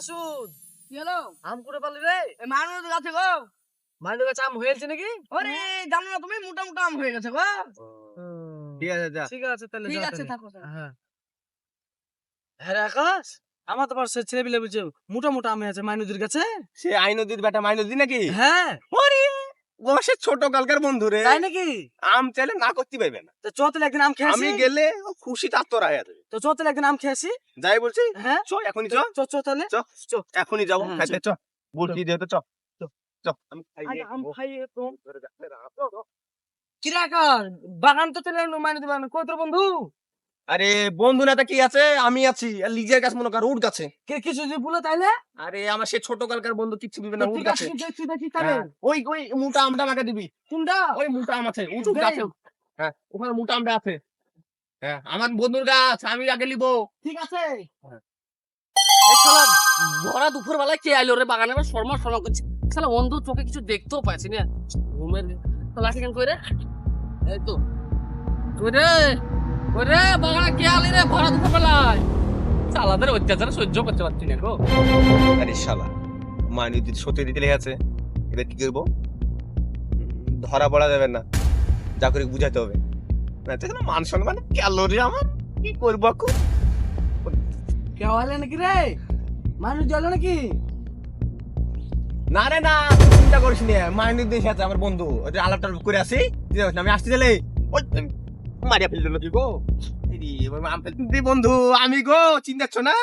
মাসুদ। কি হলো? আম করে পালি রে? মানুষ গো। কাছে আম হয়েছে নাকি? ওরে জানো না তুমি মোটা মোটা আম হয়ে গেছে গো। ঠিক আছে যা। ঠিক আছে তাহলে ঠিক আছে থাকো। হ্যাঁ। হ্যাঁ আকাশ। আমার তো পারছে ছেলে বিলে বুঝছে মোটা মোটা আমি আছে মাইনুদের কাছে। সে আইনদির বেটা মাইনদি নাকি? হ্যাঁ। ও সে ছোট কালকার বন্ধু রে। তাই নাকি? আম চাইলে না করতে পারবে না। তো চতে একদিন আম খেয়ে আমি গেলে ও খুশি আয়া দেবে। তো চতে একদিন আম খেয়ে আসি। যাই বলছি হ্যাঁ? চ এখনই চ। চ চ তাহলে। চ চ এখনই যাব। হ্যাঁ, খাইতে। চ বলছি যেহেতু চ চ চ আমি খাইয়ে আম। খাইয়ে তো। কিরে বাগান তো চলে এলো মাইনুদের বাগান কই তোর বন্ধু? আরে বন্ধু না তা কি আছে? আমি আছি। আর লিজের গাছ মনে কর উঠ গাছে কে কিছু যদি বলে তাইলে? আরে আমার সে ছোট কালকার বন্ধু কিচ্ছু দিবে না উঠ গাছে হ্যাঁ, ওই ওই মোটা আমটা আমাকে দিবি। কোনটা? ওই মোটা আম আছে উঠ। গাছে। হ্যাঁ ওখানে মোটা আমটা আছে। হ্যাঁ আমার বন্ধুর গাছ আমি আগে লিবো ঠিক আছে। ভরা দুপুর বেলায় কে আইলো রে বাগানে? শর্মা শর্মা করছে। শালা অন্ধ চোখে কিছু দেখতেও পাচ্ছি না। ঘুমের লাঠি কেন কই রে? এই তো। কই রে? কই রে বাগানে কে আলি রে ভরা দুপুর বেলায় শালাদের অত্যাচার সহ্য করতে পারছি না গো। আরে শালা মাইনুদ্দিন সত্যি দিতে লেগেছে। এবার কি করব? ধরা পড়া যাবে না। যা করে বুঝাতে হবে। না তো এখানে মান সম্মান ক্যালোরি আমার। কি করব এখন? কে হলে নাকি রে? মানুষ জলে নাকি? না রে না চিন্তা করিস না। মাইনুদ্দিন সাথে আমার বন্ধু ওই যে আলাপ টালাপ করে আসি। আমি আসতে গেলে ওই মারিয়া ফেলল নাকি গো। দি। বন্ধু আমি গো চিন্তাচ্ছ না?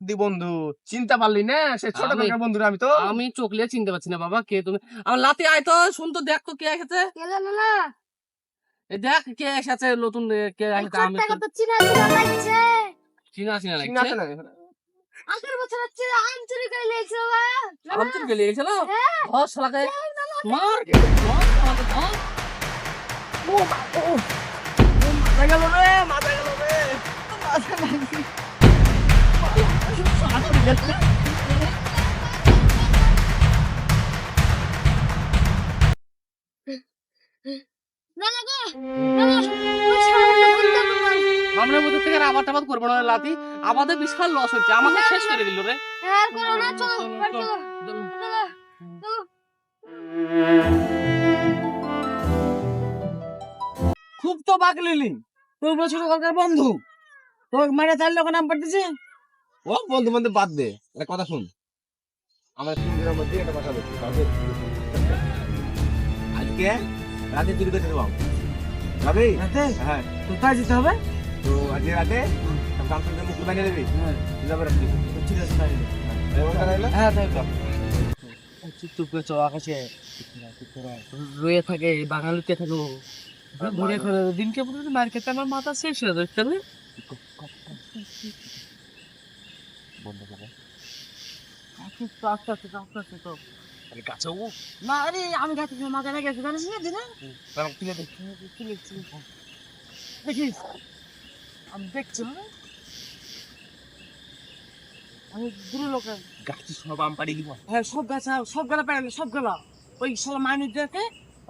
দি বন্ধু চিন্তা পারলি না? সে ছোট আমি- কাকার বন্ধু আমি তো। আমি চোখ লিয়ে চিনতে পারছি না বাবা কে তুমি? আমার লাতি আয় তো শুন তো দেখ তো কে এসেছে। দেখ কে এসেছে নতুন কে এসেছে আমি তো চিনা চিনা লাগছে? চিনা চিনা লাগছে আছে আগের বছর হচ্ছে আম চুরি করে লিয়েছিল বাবা। আম চুরি গেলে গেছিল হ্যাঁ। ধর শালাকে। মার মার শালাকে ধর। মাথা গেল রে মাথা গেল রে। মধ্যে থেকে আবার টাবাদ করব না লাতি। আমাদের বিশাল লস হচ্ছে আমাকে শেষ করে দিল রে। হ্যাঁ করো না চলো চলো চলো খুব তো বাক লিলি তোর বছর সকালকার বন্ধু। তোর মানে চার লোক নাম পাঠিয়েছে ও বন্ধু বন্ধু বাদ দে একটা কথা শুন। আমরা তিনজনের মধ্যে একটা কথা বলছি আজকে রাতে চুরি করতে দেবো ভাবি? রাতে? হ্যাঁ। কোথায় যেতে হবে? তো আজকে রাতে গামছার মুক্তি বানিয়ে দিবি? হ্যাঁ। যাবে রাত্রি ঠিক আছে তাই হ্যাঁ তাই চুপ করে চো আকাশে রয়ে থাকে বাঙালিতে থাকে দিনকে পুরো মার খেতে আমার মাথা শেষ হয়ে যাচ্ছে রে আস্তে আস্তে আস্তে আস্তে আস্তে তো আরে কাছে ও। না আরে আমি গাছে মাথা লেগে গেছে জানিস না দিনা? তাহলে তুলে দেখিস? আমি দেখছি না আমি দূরে লোক গাছি সব আম পাড়ি দিব। হ্যাঁ সব গাছ সব গালা পেড়ালে সব গালা। ওই শালা মানুষ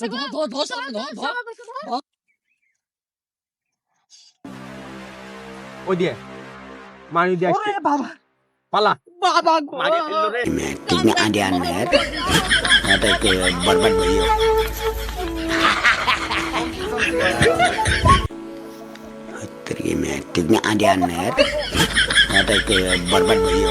চোর বসে আছে গো ধর ধর ধর, ধর ধর, ধর শালা বসে ধর। ওই দিয়ে মানুষ দিয়ে আসছে ওরে বাবা পালা বাবা গো মারিয়া ফেলল রে tigna adianer ada ke barbat bayo terima tigna adianer ada ke barbat bayo